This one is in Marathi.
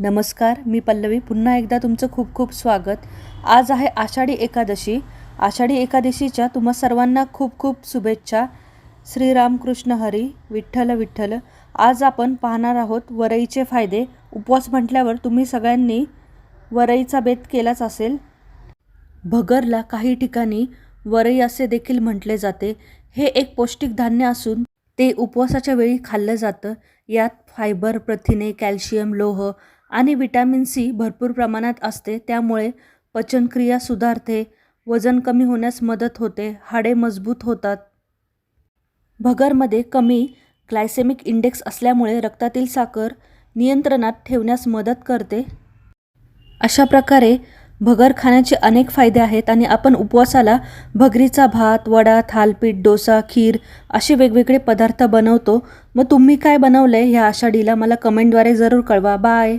नमस्कार मी पल्लवी. पुन्हा एकदा तुमचं खूप खूप स्वागत. आज आहे आषाढी एकादशी. आषाढी एकादशीच्या तुम्हा सर्वांना खूप खूप शुभेच्छा. श्रीरामकृष्ण हरी. विठ्ठल विठ्ठल. आज आपण पाहणार आहोत वरईचे फायदे. उपवास म्हटल्यावर तुम्ही सगळ्यांनी वरईचा बेत केलाच असेल. भगरला काही ठिकाणी वरई असे देखील म्हटले जाते. हे एक पौष्टिक धान्य असून ते उपवासाच्या वेळी खाल्लं जातं. यात फायबर प्रथिने कॅल्शियम लोह आणि विटॅमिन सी भरपूर प्रमाणात असते त्यामुळे पचनक्रिया सुधारते वजन कमी होण्यास मदत होते हाडे मजबूत होतात. भगरमध्ये कमी ग्लायसेमिक इंडेक्स असल्यामुळे रक्तातील साखर नियंत्रणात ठेवण्यास मदत करते. अशा प्रकारे भगर खाण्याचे अनेक फायदे आहेत आणि आपण उपवासाला भगरीचा भात वडा थालपीठ डोसा खीर असे वेगवेगळे पदार्थ बनवतो. मग तुम्ही काय बनवलं आहे ह्या आषाढीला मला कमेंटद्वारे जरूर कळवा. बाय